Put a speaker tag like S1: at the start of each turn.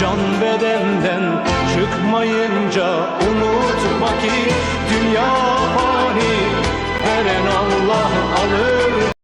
S1: can bedenden çıkmayınca unutma ki dünya fani her an Allah alır.